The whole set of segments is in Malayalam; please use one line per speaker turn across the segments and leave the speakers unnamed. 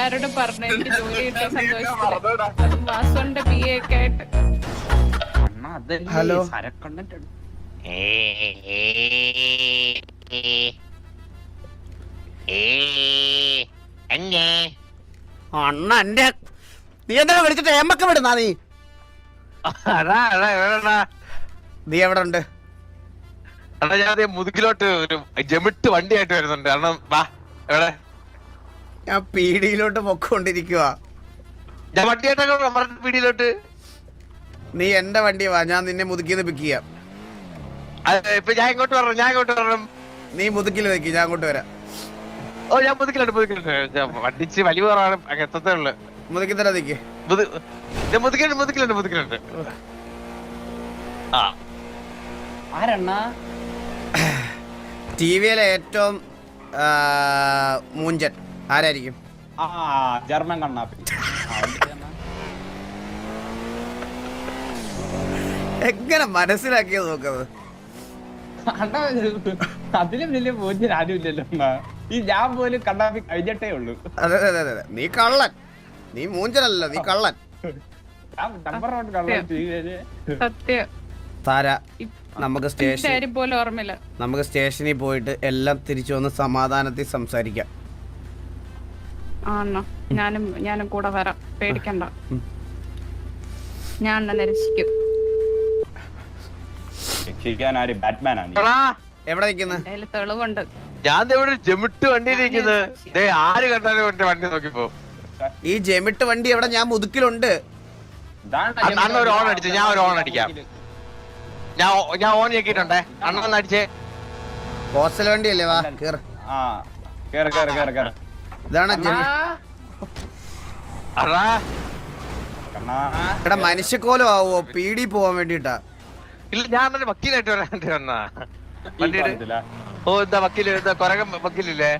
എല്ലാരോടും പറഞ്ഞു എനിക്ക് ജോലി കിട്ടിയ സന്തോഷം അതും വാസുവിന്റെ പി എ ഒക്കെ ആയിട്ട്.
ഹലോ. അണ്ണ എന്റെ നീ എന്താ വിളിച്ചിട്ട് എമ്മൊക്കെ വിടുന്നാ നീ? നീ എവിടെ ഉണ്ട്
അതാ ഞാൻ ദേ മുതുകിലോട്ട് ഒരു ജമിട്ട് വണ്ടിയായിട്ട് വരുന്നുണ്ട്. കാരണം വാ എവിടെ?
ഞാൻ പീടിയിലോട്ട് പൊക്കോണ്ടിരിക്കുക
ഞാൻ വണ്ടിയായിട്ടൊക്കെ നമ്മുടെ പീടിയിലോട്ട്?
നീ എന്റെ വണ്ടി വാ ഞാൻ നിന്നെ മുതുക്കിന്ന് പിക്ക് ചെയ്യാം.
ഇപ്പൊ ഞാൻ ഇങ്ങോട്ട് വരണം ഞാൻ ഇങ്ങോട്ട് വരണം.
നീ മുതുക്കിൽ നിൽക്കി ഞാൻ അങ്ങോട്ട് വരാം.
ഓ ഞാൻ മുതുക്കിലുണ്ട് മുതുക്കിലുണ്ട്. ഞാൻ വണ്ടിച്ച് വലിയ കുറവാണ് എത്തത്തേ ഉള്ളു.
മുതുക്കി തരാ നിക്ക്.
ഞാൻ മുതുക്കിലുണ്ട് മുതുക്കിലുണ്ട് മുതുക്കിലുണ്ട്. ആ.
ആരണ്ണാ?
ടി വിയിലെ ഏറ്റവും മൂഞ്ചൻ. ആരായിരിക്കും?
ആ ജർമ്മൻ കണ്ണാപ്പി.
എങ്ങനെ മനസ്സിലാക്കിയത്
നോക്കത് അതിലും വലിയ ബോധ്യം ആരുമില്ലല്ലോ ഈ ഞാൻ പോലും കണ്ണാപ്പി കഴിഞ്ഞിട്ടേ ഉള്ളൂ.
അതെ അതെ അതെ അതെ. നീ കള്ളൻ. നീ മൂഞ്ചനല്ല നീ കള്ളൻ.
ഞാൻ നമ്പർ
സത്യം.
താര നമുക്ക് സ്റ്റേഷൻ
പോലും ഓർമ്മയില്ല.
നമുക്ക് സ്റ്റേഷനിൽ പോയിട്ട് എല്ലാം തിരിച്ചു വന്ന് സമാധാനത്തിൽ സംസാരിക്കാം.
ആണോ ഞാനും ഞാനും കൂടെ വരാം. പേടിക്കണ്ട. ഞാൻ അണ്ണനെ രക്ഷിക്കും
രക്ഷിക്കാൻ ആര്?
എവിടെ നിൽക്കുന്നത്
തെളിവുണ്ട്.
ഞാൻ ഇവിടെ ജെമിട്ട് വണ്ടിയിലിരിക്കുന്നത് ദേ ആര് കണ്ടാലും എന്റെ വണ്ടി നോക്കിപ്പോ.
ഈ ജെമിട്ട് വണ്ടി എവിടെ? ഞാൻ മുതുക്കിലുണ്ട്.
അണ്ണ- ഒരു ഓൺ അടിച്ച്, ഞാൻ ഒരു ഓൺ അടിക്കാം. ഞാൻ ഞാൻ ഓൺ ആക്കിയിട്ടുണ്ടേ അണ്ണ ഒന്ന് അടിച്ചേ.
ഹോസ്റ്റൽ വണ്ടിയല്ലേ വാ കേറ്.
ആ കേറ് കേറ് കേറ് കേറ്.
ഇതാണ് എടാ മനുഷ്യക്കോലം ആവോ? പീടി പോവാൻ വേണ്ടിട്ടാ
ഇല്ല ഞാൻ തന്നെ വക്കീലായിട്ട് വരാണ്ട് വന്നാ വണ്ടിയുടെ ഓ എന്താ വക്കീൽ? എന്താ കൊരകം വക്കീലില്ലേ?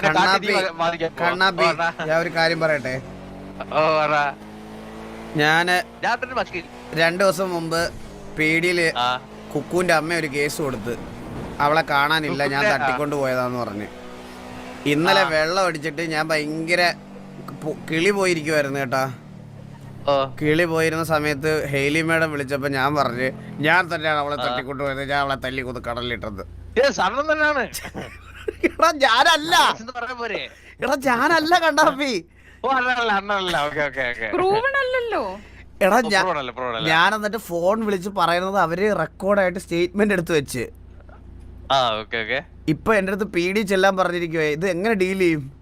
കണ്ണാപ്പി. ഞാൻ ഒരു കാര്യം പറയട്ടെ?
ഓ
ഞാൻ
ഞാൻ തന്നെ വക്കീൽ
രണ്ടു ദിവസം മുമ്പ്
പീടിയിൽ
കുക്കുവിന്റെ അമ്മ ഒരു കേസ് കൊടുത്ത് അവളെ കാണാനില്ല ഞാൻ. തട്ടിക്കൊണ്ട് പോയതാന്ന് പറഞ്ഞ്. ഇന്നലെ വെള്ളം അടിച്ചിട്ട് ഞാൻ ഭയങ്കര കിളി പോയിരിക്കുവായിരുന്നു കേട്ടാ.
ഓ.
കിളി പോയിരുന്ന സമയത്ത് ഹെയ്ലി മേഡം വിളിച്ചപ്പോ ഞാൻ പറഞ്ഞു ഞാൻ തന്നെയാണ് അവളെ തട്ടിക്കൊണ്ടു പോയത് ഞാൻ അവളെ തല്ലി കൊന്ന് കടലിട്ടത്
ഏ തന്നെയാണ്.
എടാ ഞാനല്ല.
എന്ന് പറയാൻ പോരെ.
എടാ ഞാനല്ല കണ്ടാപ്പി
ഓ അണ്ണല്ല അണ്ണല്ല ഓക്കെ ഓക്കെ ഓക്കെ.
അല്ലല്ലോ
എടാ ഞാൻ എന്നിട്ട് ഫോൺ വിളിച്ച് പറയുന്നത് അവർ റെക്കോർഡായിട്ട് സ്റ്റേറ്റ്മെന്റ് എടുത്തു വെച്ച്.
ആ ഓക്കെ ഓക്കെ.
ഇപ്പൊ എന്റെ അടുത്ത് പി ഡി ചെല്ലാൻ പറഞ്ഞിരിക്കുവേ. ഇത് എങ്ങനെ ഡീൽ ചെയ്യും?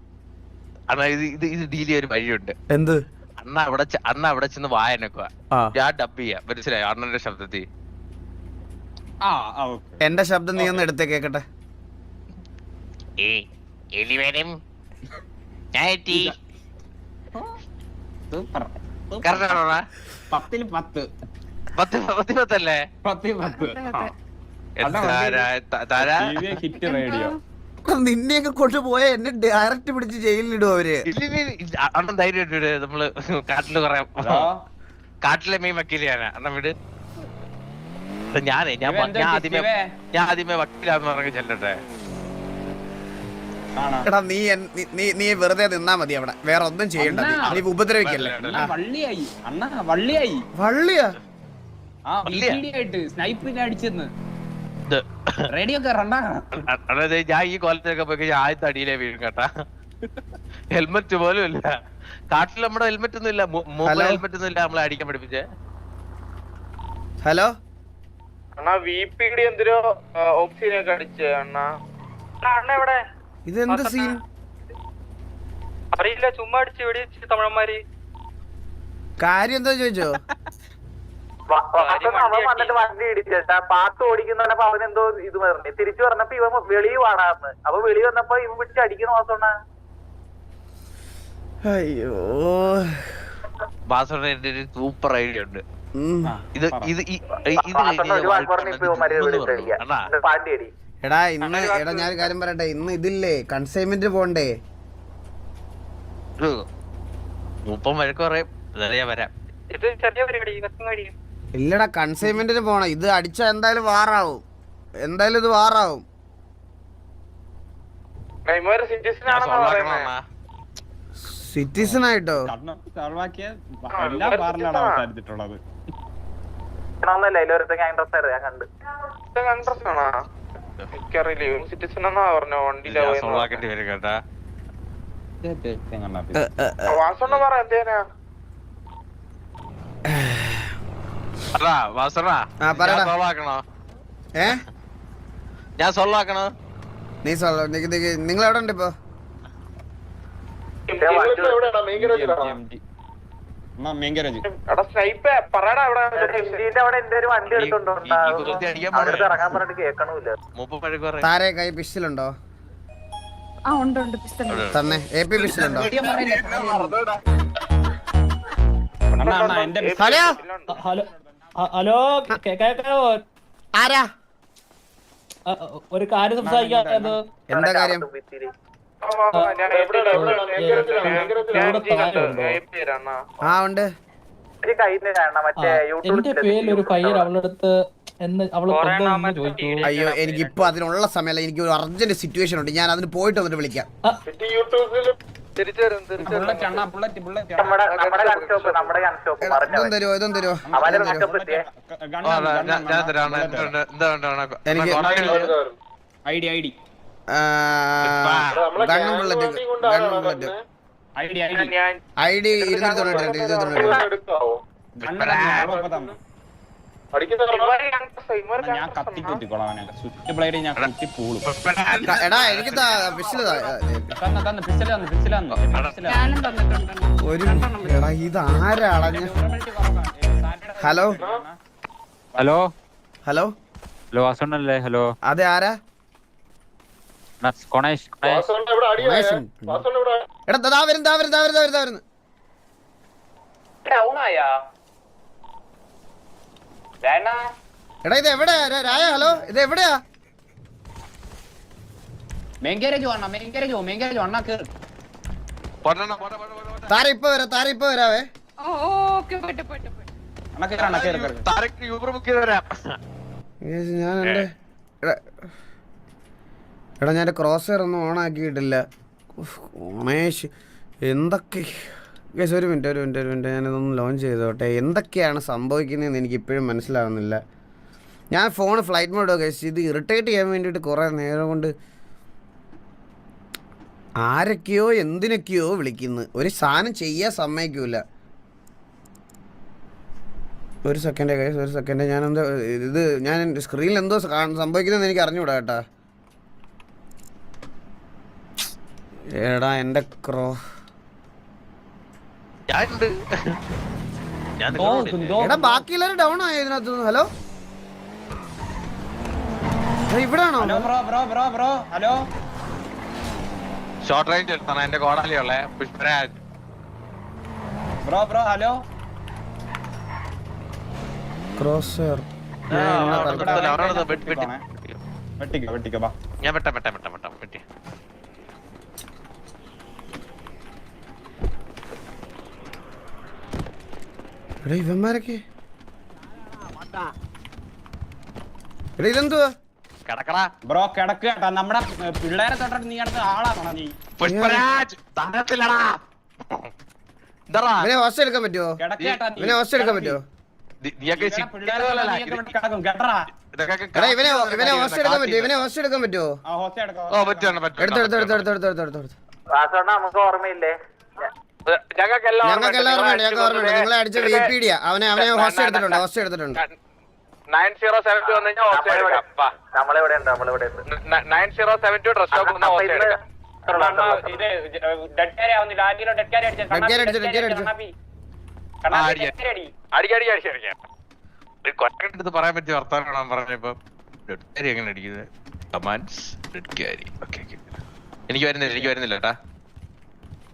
അണ്ണാ ഇത് ഇത് ഇത് ഡീൽ ചെയ്യാൻ ഒരു വഴിയുണ്ട്.
എന്ത്?
അണ്ണ അവിടെ ചെ- അണ്ണ അവിടെ ചെന്ന് വായനക്കുക
ആ.
ഞാൻ ഡബ് ചെയ്യാം. മനസ്സിലായോ? അണ്ണന്റെ ശബ്ദത്തിൽ
ആ ആ ഓക്കെ.
എന്റെ ശബ്ദം നീ ഒന്ന് എടുത്തേ കേക്കട്ടെ.
ഏ എലി വരും
സൂപ്പർ
കറക്റ്റ്
പത്തിന് പത്ത്.
പത്ത് പത്ത് പത്തല്ലേ?
പത്തിന് പത്ത്. Hit radio.
നിന്നെയൊക്കെ കൊണ്ടുപോയ എന്നെ ഡയറക്റ്റ് പിടിച്ച് ജയിലിലിടും അവർ?
ഇല്ല, ഇല്ല, ഇല്ല. അ- അണ്ണൻ ധൈര്യം ഇട്ട് വിട്. നമ്മൾ കാട്ടിൽ കൊറേ കാട്ടിലെ മെയിൻ വക്കീലാണ് അണ്ണം വിട്. ഞാനേ ഞാൻ ഞാൻ ആദ്യമേ ഞാൻ ആദ്യമേ വക്കീലാന്ന് പറഞ്ഞു ചെല്ലട്ടെ.
എടാ നീ നീ- നീ വെറുതെ നിന്നാ മതി അവിടെ. വേറെ ഒന്നും ചെയ്യണ്ട. നീ. ഉപദ്രവിക്കല്ലേ?
അണ്ണാ വള്ളിയായി. അണ്ണാ വള്ളിയായി.
വള്ളിയാ?
ആ
വള്ളിയാ?
VCD ആയിട്ട് സ്നൈപ്പിനെ അടിച്ചെന്ന്.
ഇത്
റേഡിയോ
അതായത് ഞാൻ ഈ കോലത്തിലൊക്കെ പോയി കഴിഞ്ഞാൽ ആദ്യത്തെ അടിയിലേ വീഴും കേട്ടാ. ഹെൽമെറ്റ് പോലും ഇല്ല. കാട്ടിൽ നമ്മുടെ ഹെൽമെറ്റ് ഒന്നും ഇല്ല. Mobile
hello?
ഹെൽമെറ്റ് ഒന്നും ഇല്ല നമ്മളെ അടിക്കാൻ പഠിപ്പിച്ചേ.
ഹലോ
അണ്ണാ വി പി ഡി എന്തിനോ ഓക്സിജനൊക്കെ അടിച്ച് അണ്ണാ. അണ്ണ എവിടെ?
ഇതെന്ത് സീൻ
അറിയില്ല ചുമ്മാ അടിച്ച് വെടിച്ച് തമിഴന്മാര്.
കാര്യം എന്താ ചോദിച്ചോ?
വന്നിട്ട് വണ്ടി ഇടിച്ചിട്ടാ പാട്ട് ഓടിക്കുന്നപ്പോ അവനെന്തോ ഇത് പറഞ്ഞു. തിരിച്ചു പറഞ്ഞപ്പോ ഇവ വെളി വാടാന്ന്. അപ്പൊ വെളി വന്നപ്പോ ഇവ പിടിച്ച് അടിക്കുന്ന മാസമാണ്
അയ്യോ.
ബാസോടെ എന്റെ ഒരു സൂപ്പർ ഐഡിയ ഉണ്ട്. ഇത് ഇത് ഇത്
എടാ ഇന്ന് എടാ ഞാൻ കാര്യം പറയട്ടെ. ഇന്ന് ഇതില്ലേ? കൺസൈൻമെന്റ് പോണ്ടേ?
മൂപ്പം വഴക്ക് പറയും. ഞാൻ വരാം.
ഇത് ചെറിയ പരിപാടി
ഇല്ലടാ കൺസൈൻമെന്റിന് പോണം. ഇത് അടിച്ചാ എന്തായാലും വാറാവും. എന്തായാലും ഇത് വാറാവും.
സിറ്റിസൺ
ആയിട്ടോ?
എല്ലാ ബാറിലാണ്
ഞാൻ
നീ നിങ്ങൾ എവിടെ ഉണ്ട് ഇപ്പൊ? താരെ കൈ പിസ്റ്റലുണ്ടോ തന്നെ. എ പി പിസ്റ്റലുണ്ടോ ഹലോ?
ഹലോ. ഹലോ കേ- കേക്കാവോ?
ആരാ?
ഒരു കാര്യം സംസാരിക്കാത്തത്
എന്താ കാര്യം? ആ ഉണ്ട്?
എന്റെ പേരിൽ ഒരു പയ്യൻ അവളടുത്ത് എന്ന് അവൾ ചോദിച്ചു.
അയ്യോ എനിക്ക് ഇപ്പൊ അതിനുള്ള സമയമല്ല. എനിക്ക് ഒരു അർജന്റ് സിറ്റുവേഷൻ ഉണ്ട്. ഞാൻ അതിന് പോയിട്ട് വന്നിട്ട് വിളിക്കാം. ഗണ്ണും ബുള്ളറ്റ് ഗണ്ണും ബുള്ളറ്റ്
ഐ ഡി
ഇരുന്നൂറ്റി തൊണ്ണൂറ്റി രണ്ട് ഇരുന്നൂറ്റി തൊണ്ണൂറ്റി രണ്ട്.
ഞാൻ കത്തി കുത്തിക്കോളാം സ്വിഫ്റ്റ് ബ്ലേഡ് ഞാൻ കുത്തി പൂളും.
എടാ എനിക്ക്
പിസ്റ്റൽ
ഒരു എടാ ഇത് ആരാ അളഞ്ഞ ഹലോ?
ഹലോ?
ഹലോ?
ഹലോ വാസുണ്ണല്ലേ ഹലോ?
അതെ ആരാ. എടാ ദാ വരുന്നു ദാ വരുന്നു ദാ വരുന്നു ദാ വരുന്നു. ദാ വരുന്നു എടാ ഇത് എവിടെയാ? രായ ഹലോ ഇത് എവിടെയാ?
കേറ്.
വരാവേ. ഞാൻ എടാ ഞാൻ ക്രോസ് ഓൺ ആക്കിയിട്ടില്ല. എന്തൊക്കെ ഗസ് ഒരു മിനിറ്റ് ഒരു മിനിറ്റ് ഒരു മിനിറ്റ്. ഞാനിതൊന്ന് ലോഞ്ച് ചെയ്തോട്ടെ. എന്തൊക്കെയാണ് സംഭവിക്കുന്നതെന്ന് എനിക്ക് ഇപ്പോഴും മനസ്സിലാവുന്നില്ല. ഞാൻ ഫോൺ ഫ്ലൈറ്റ് മോഡ് ഗസ് ഇത് ഇറിറ്റേറ്റ് ചെയ്യാൻ വേണ്ടിയിട്ട് കുറേ നേരം കൊണ്ട് ആരൊക്കെയോ എന്തിനൊക്കെയോ വിളിക്കുന്നു. ഒരു സാധനം ചെയ്യാൻ സമ്മതിക്കൂല. ഒരു സെക്കൻഡ് ഗൈസ് ഒരു സെക്കൻഡ് ഞാൻ എന്താ ഇത് ഞാൻ സ്ക്രീനിൽ എന്തോ സംഭവിക്കുന്നതെന്ന് എനിക്ക് അറിഞ്ഞുകൂടാ കേട്ടാ. എടാ എന്റെ ക്രോ
ഞാനുണ്ട്. ഞാൻ നിങ്ങളോട്
എടാ ബാക്കിയുള്ളവര് ഡൗൺ ആയോ ഇതിനകത്ത് hello ഇവിടാണോ
hello bro bro bro bro hello
short range എടുത്താണ് എന്റെ കോടാലിയുള്ളേ Pushparaj.
Bro bro hello
cross
ഞാൻ വെട്ടാ വെട്ടാ വെട്ടാ.
എടാ ഇവന്മാരൊക്കെ. എടാ ഇതെന്തുവാ?
കിടക്കടാ.
ബ്രോ കിടക്കുക കേട്ടാ. നമ്മുടെ പിള്ളേരെ നീ കിടന്ന് ആളാണോ നീ?
ഇവനെ ഇവനെ
ഇവനെ
ഇവനെ ഇവനെ
ആ
ഓർമ്മയില്ലേ?
ഞങ്ങൾക്ക്
എല്ലാവർക്കും വേണ്ട ഞങ്ങൾക്ക് ഓർമ്മയുണ്ട്. നിങ്ങളെ അടിച്ച വിപിഡിയ അവനെ അവനെ ഹോസ്റ്റ് എടുത്തിട്ടുണ്ട് ഹോസ്റ്റ് എടുത്തിട്ടുണ്ട്.
പറയാൻ ഡെഡ് എങ്ങനെ കമാൻഡ്സ് ഡെഡ് എനിക്ക് വരുന്നില്ല എനിക്ക് വരുന്നില്ല കേട്ടാ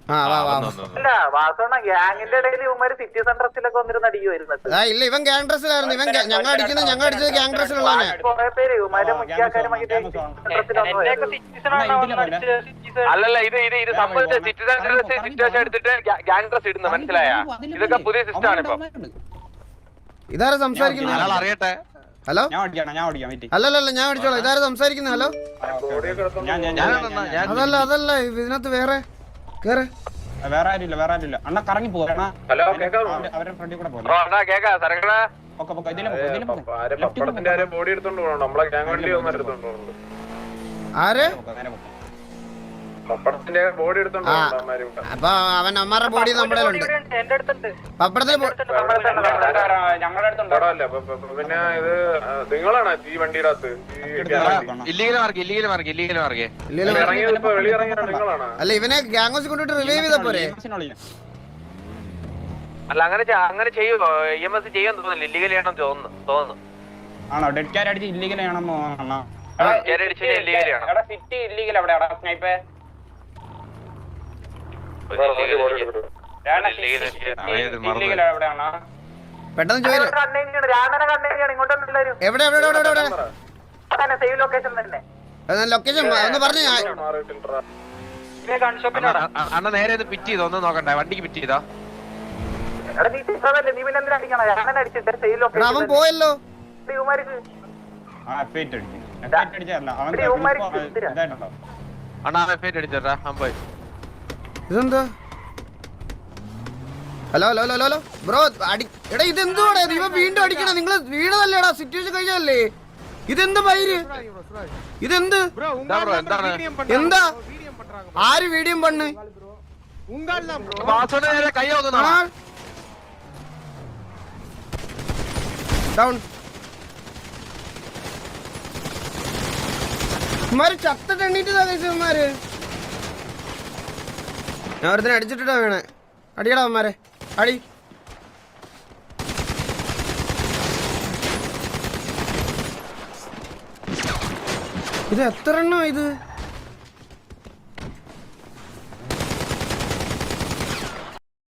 അല്ല വാസോണ്ണ ഗ്യാങ്ങിന്റെ ഇടയിൽ ഇവന്മാര് സിറ്റി സെന്റർസിലൊക്കെ വന്നിരുന്ന് അടിക്കുമായിരുന്നു
ആ ഇല്ല ഇവൻ ഗ്യാങ് ഡ്രസ്സിലായിരുന്നു ഇവൻ ഞങ്ങൾ അടിക്കുന്നത് ഞങ്ങൾ അടിച്ചത് ഗ്യാങ് ഡ്രസ്സിലുള്ളതാണ്
കൊറേ പേര് ഇവന്മാരെ മുഖ്യാക്കാരും
അല്ലല്ല ഇത് ഇത് ഇത് സംബന്ധിച്ച സിറ്റിസൺ സിറ്റുവേഷൻ എടുത്തിട്ട് ഗ്യാങ് ഡ്രസ് ഇടുന്നു മനസ്സിലായ? ഇതൊക്കെ പുതിയ സിസ്റ്റം ആണ് ഇപ്പൊ
ഇതാരാ സംസാരിക്കുന്നത്
അറിയട്ടെ?
ഹലോ?
ഞാൻ ഓടിക്കണം ഞാൻ ഓടിക്കാം വെയിറ്റ്
അല്ലല്ലല്ല ഞാൻ അടിച്ചോളാം. ഇതാരാ സംസാരിക്കുന്നത് ഹലോ?
ഞാൻ ഞാൻ
ഞാൻ-
അതല്ല അതല്ല ഇതിനകത്ത് വേറെ കേറ്.
വേറെ ആരുമില്ല വേറെ ആരുമില്ല. അണ്ണ കറങ്ങി പോകണ അവരുടെ ഫ്രണ്ടിൽ കൂടെ പോലെ
ആരെ
അപ്പൊ അവൻ അമ്മാരുടെ ബോഡി നമ്മുടെ ഉണ്ട്
എന്റെ അടുത്തുണ്ട്.
പപ്പടത്തിൽ
പിന്നെ ഇത് നിങ്ങളാണ് ഈ വണ്ടിയുടെ അകത്ത്?
അല്ല ഇവനെ ഗ്യാങ് ഹൗസിൽ കൊണ്ടിട്ട് റിലീവ് ചെയ്ത പോരെ?
അല്ല അങ്ങനെ അങ്ങനെ ചെയ്യുമോ ഇ എം എസ് ചെയ്യാൻ തോന്നുന്നില്ല. ഇല്ലീഗൽ ചെയ്യണം തോന്നുന്നു തോന്നുന്നു.
ആണോ? ഡെഡ് ക്യാറ്റ് അടിച്ച് ഇല്ലീഗൽ ആണെന്നോ അണ്ണാ
കേറി അടിച്ച് ഇല്ലീഗൽ ചെയ്യണം
എടാ സിറ്റി ഇല്ലീഗൽ അവിടെ സ്നൈപ്പേ
പെട്ടെന്ന് ചോദിച്ചു എവിടെ എവിടെ എവിടെ എവിടെ എവിടെ?
ലൊക്കേഷൻ തന്നെ.
ലൊക്കേഷൻ ഒന്ന് പറഞ്ഞു
അണ്ണ നേരെ പിറ്റ് ചെയ്തോ? ഒന്ന് നോക്കണ്ടേ? വണ്ടിക്ക് പിറ്റ് ചെയ്തോ?
അടിച്ചിട്ട്
അവൻ പോയല്ലോ.
ഇവന്മാർക്ക്
ആ എഫ് എയ്റ്റ് അടിച്ചു എഫ് എയ്റ്റ് അടിച്ചല്ല അവൻ
ഇവിടെ
ഇതെന്താ? Hello hello hello hello bro അടി എടാ ഇതെന്തുവാടാ? ഇവ വീണ്ടും അടിക്കണം നിങ്ങൾ വീണതല്ലേടാ? സിറ്റുവേഷൻ കഴിഞ്ഞല്ലേ ഇതെന്ത് പൈര് ഇതെന്ത്?
എന്താ?
ആര് വീഡിയം പണ്ണ്? ഡൗൺ ഇമാര് ചത്തിട്ട് എണ്ണീറ്റതാ കഴിച്ചമാര് ഞാൻ ഒരുത്തിനെ അടിച്ചിട്ടാ വീണേ. അടിയടാ അവന്മാരെ. അടി. ഇത് എത്ര എണ്ണമാണ് ഇത്?